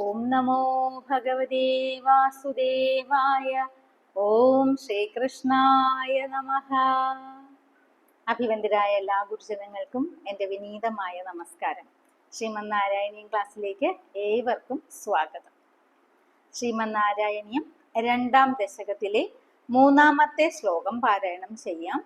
ഓം നമോ ഭഗവതേ വാസുദേവായ ഓം ശ്രീകൃഷ്ണായ നമ. അഭിവന്ദരായ എല്ലാ ഗുരുജനങ്ങൾക്കും എന്റെ വിനീതമായ നമസ്കാരം. ശ്രീമന്നാരായണീയം ക്ലാസ്സിലേക്ക് ഏവർക്കും സ്വാഗതം. ശ്രീമന്നാരായണീയം രണ്ടാം ദശകത്തിലെ മൂന്നാമത്തെ ശ്ലോകം പാരായണം ചെയ്യാം.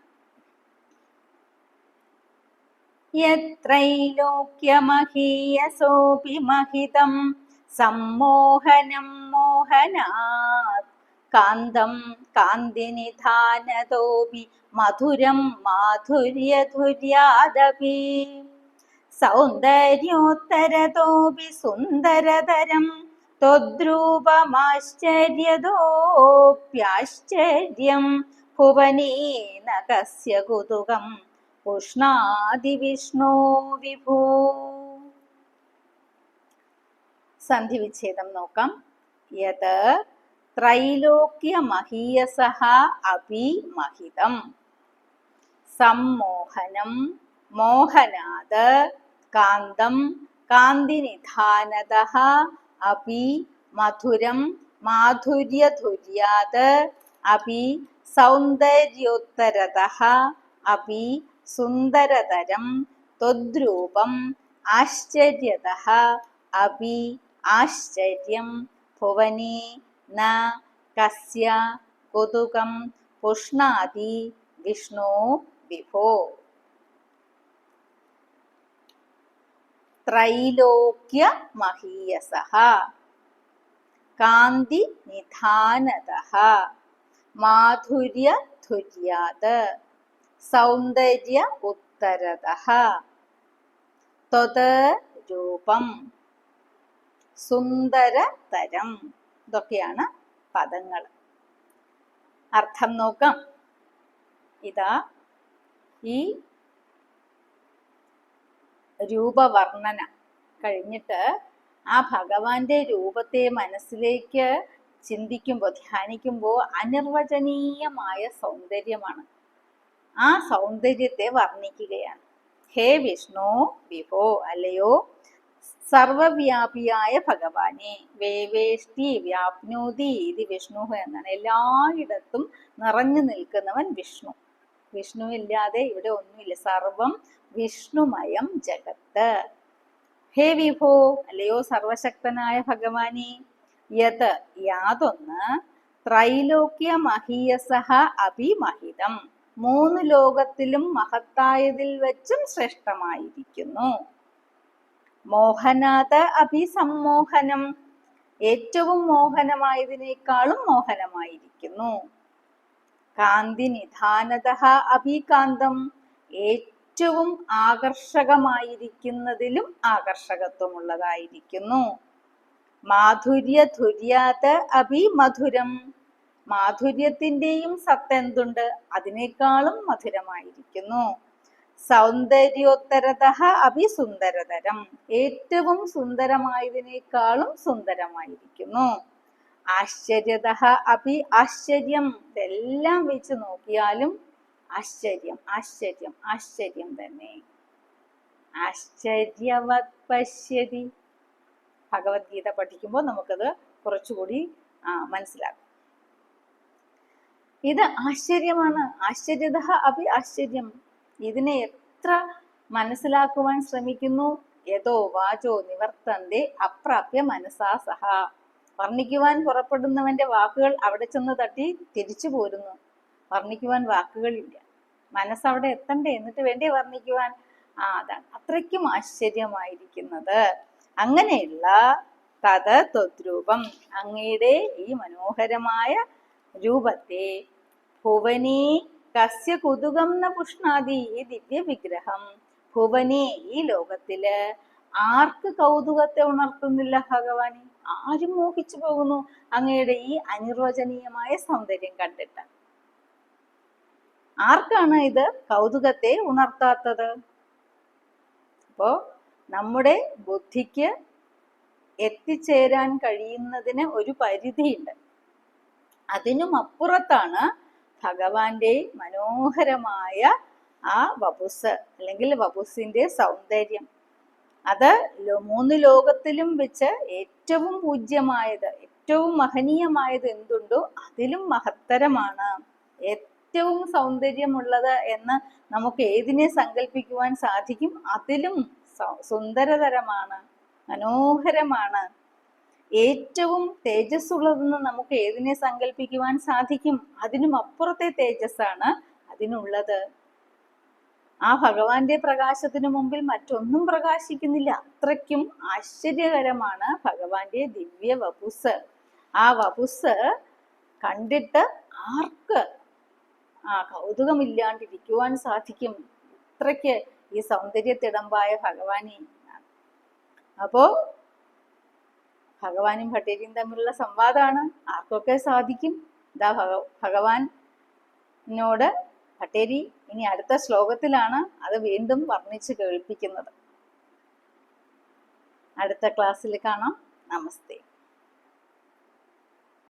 യത്രൈലോക്യമഹീയസോപി മഹിതം സമ്മോഹനം മോഹനാത്. കാന്തം കാന്തിനിധാനതോപി മധുരം മാധുര്യധുര്യാദപി സൗന്ദര്യോത്തരതോപി സുന്ദരതരം ത്വദ്രൂപമാശ്ചര്യതോപ്യാശ്ചര്യം. ഭുവനീനകസ്യ കുതുകം ഉഷ്ണാതിവിഷ്ണോ വിഭൂ. സന്ധി വിച്ഛേദം നോക്കാം. യത് ത്രൈലോക്യമഹീയസഃ അപി മഹിതം. സമ്മോഹനം മോഹനാത് കാന്തം കാന്തിനിധാനത അപി മധുരം മാധുര്യധുര്യാത് അപി സൗന്ദര്യോത്തരത അപി സുന്ദരതരം ത്വദ്രൂപം ആശ്ചര്യത അപി ആശ്ചര്യം ഭുവനി ന കസ്യ കൊതുകം പുഷ്ണാതി വിഷ്ണു വിഭോ ത്രൈലോക്യ മഹീയസ കാന്തി നിധാനത മാധുര്യധുര്യാത് സൗന്ദര്യ ഉത്തരത ത്വത് രൂപം സുന്ദരതരം. ഇതൊക്കെയാണ് പദങ്ങൾ. അർത്ഥം നോക്കാം. ഇതാ ഈ രൂപവർണന. കഴിഞ്ഞിട്ട് ആ ഭഗവാന്റെ രൂപത്തെ മനസ്സിലേക്ക് ചിന്തിക്കുമ്പോൾ ധ്യാനിക്കുമ്പോൾ അനിർവചനീയമായ സൗന്ദര്യമാണ്. ആ സൗന്ദര്യത്തെ വർണിക്കുകയാണ്. ഹേ വിഷ്ണു വിഭോ അല്ലയോ? സർവവ്യാപിയായ ഭഗവാനെ. വേവേഷ്ടി വ്യാപ്നോതി ഇത് വിഷ്ണു എന്നാണ്. എല്ലായിടത്തും നിറഞ്ഞു നിൽക്കുന്നവൻ വിഷ്ണു. വിഷ്ണു ഇല്ലാതെ ഇവിടെ ഒന്നുമില്ല. സർവം വിഷ്ണുമയം ജഗത്ത്. ഹേ വിഭോ അല്ലയോ സർവശക്തനായ ഭഗവാനെ. യത് യാതൊന്ന് ത്രൈലോക്യ മഹീയസഹ അഭിമഹിതം. മൂന്ന് ലോകത്തിലും മഹത്തായതിൽ വെച്ചും ശ്രേഷ്ഠമായിരിക്കുന്നു. മോഹനാത് അഭിസമ്മോഹനം ഏറ്റവും മോഹനമായതിനേക്കാളും മോഹനമായിരിക്കുന്നു. കാന്തി നിധാനത അഭികാന്തം. ഏറ്റവും ആകർഷകമായിരിക്കുന്നതിലും ആകർഷകത്വമുള്ളതായിരിക്കുന്നു. മാധുര്യധുര്യാത് അഭിമധുരം. മാധുര്യത്തിന്റെയും സത്തെന്തുണ്ട് അതിനേക്കാളും മധുരമായിരിക്കുന്നു. സൗന്ദര്യോത്തരത അഭിസുന്ദരതരം. ഏറ്റവും സുന്ദരമായതിനേക്കാളും സുന്ദരമായിരിക്കുന്നു. ആശ്ചര്യത അഭി ആശ്ചര്യം. ഇതെല്ലാം വെച്ച് നോക്കിയാലും ആശ്ചര്യം ആശ്ചര്യം ആശ്ചര്യം തന്നെ. ആശ്ചര്യവത് പശ്യതി. ഭഗവത്ഗീത പഠിക്കുമ്പോൾ നമുക്കത് കുറച്ചുകൂടി മനസ്സിലാക്കാം ഇത് ആശ്ചര്യമാണ്. ആശ്ചര്യത അഭി ആശ്ചര്യം. ഇതിനെ എത്ര മനസ്സിലാക്കുവാൻ ശ്രമിക്കുന്നു? യഥോ വാചോ നിവർത്തന്റെ അപ്രാപ്യ മനസാ സഹ. വർണിക്കുവാൻ പുറപ്പെടുന്നവന്റെ വാക്കുകൾ അവിടെ ചെന്ന് തട്ടി തിരിച്ചു പോരുന്നു. വർണിക്കുവാൻ വാക്കുകളില്ല. മനസ്സവിടെ എത്തണ്ടേ? എന്നിട്ട് വേണ്ടേ വർണിക്കുവാൻ? ആ അതാണ്. അത്രയ്ക്കും ആശ്ചര്യമായിരിക്കുന്നത്. അങ്ങനെയുള്ള തത് തദ്രൂപം അങ്ങയുടെ ഈ മനോഹരമായ രൂപത്തെ ഭുവനേ കസ്യ കുതുകം ന പുഷ്ണാതി ഈ ദിവ്യ വിഗ്രഹം ഭുവനെ ഈ ലോകത്തിൽ ആർക്ക് കൗതുകത്തെ ഉണർത്തുന്നില്ല ഭഗവാനെ? ആരും മോഹിച്ചു പോകുന്നു അങ്ങയുടെ ഈ അനിർവചനീയമായ സൗന്ദര്യം കണ്ടിട്ട്. ആർക്കാണ് ഇത് കൗതുകത്തെ ഉണർത്താത്തത്? അപ്പോ നമ്മുടെ ബുദ്ധിക്ക് എത്തിച്ചേരാൻ കഴിയുന്നതിന് ഒരു പരിധിയുണ്ട്. അതിനും അപ്പുറത്താണ് ഭഗവാന്റെ മനോഹരമായ ആ വപുസ് അല്ലെങ്കിൽ വപുസിന്റെ സൗന്ദര്യം. അത് മൂന്ന് ലോകത്തിലും വെച്ച് ഏറ്റവും പൂജ്യമായത് ഏറ്റവും മഹനീയമായത് എന്തുണ്ടോ അതിലും മഹത്തരമാണ്. ഏറ്റവും സൗന്ദര്യമുള്ളത് എന്ന് നമുക്ക് ഏതിനെ സങ്കല്പിക്കുവാൻ സാധിക്കും? അതിലും സുന്ദരതരമാണ് മനോഹരമാണ്. ഏറ്റവും തേജസ് ഉള്ളതെന്ന് നമുക്ക് ഏതിനെ സങ്കല്പിക്കുവാൻ സാധിക്കും? അതിനും അപ്പുറത്തെ തേജസ്സാണ് അതിനുള്ളത്. ആ ഭഗവാന്റെ പ്രകാശത്തിനു മുമ്പിൽ മറ്റൊന്നും പ്രകാശിക്കുന്നില്ല. അത്രയ്ക്കും ആശ്ചര്യകരമാണ് ഭഗവാന്റെ ദിവ്യ വപുസ്. ആ വപുസ് കണ്ടിട്ട് ആർക്ക് ആ കൗതുകമില്ലാണ്ടിരിക്കുവാൻ സാധിക്കും? ഇത്രയ്ക്ക് ഈ സൗന്ദര്യത്തിടമ്പായ ഭഗവാനെ. അപ്പോ ഭഗവാനും ഭട്ടേരിയും തമ്മിലുള്ള സംവാദമാണ്. ആർക്കൊക്കെ സാധിക്കും? ഇതാ ഭഗ ഭഗവാനോട് ഭട്ടേരി ഇനി അടുത്ത ശ്ലോകത്തിലാണ് അത് വീണ്ടും വർണിച്ച് കേൾപ്പിക്കുന്നത്. അടുത്ത ക്ലാസ്സിൽ കാണാം. നമസ്തേ.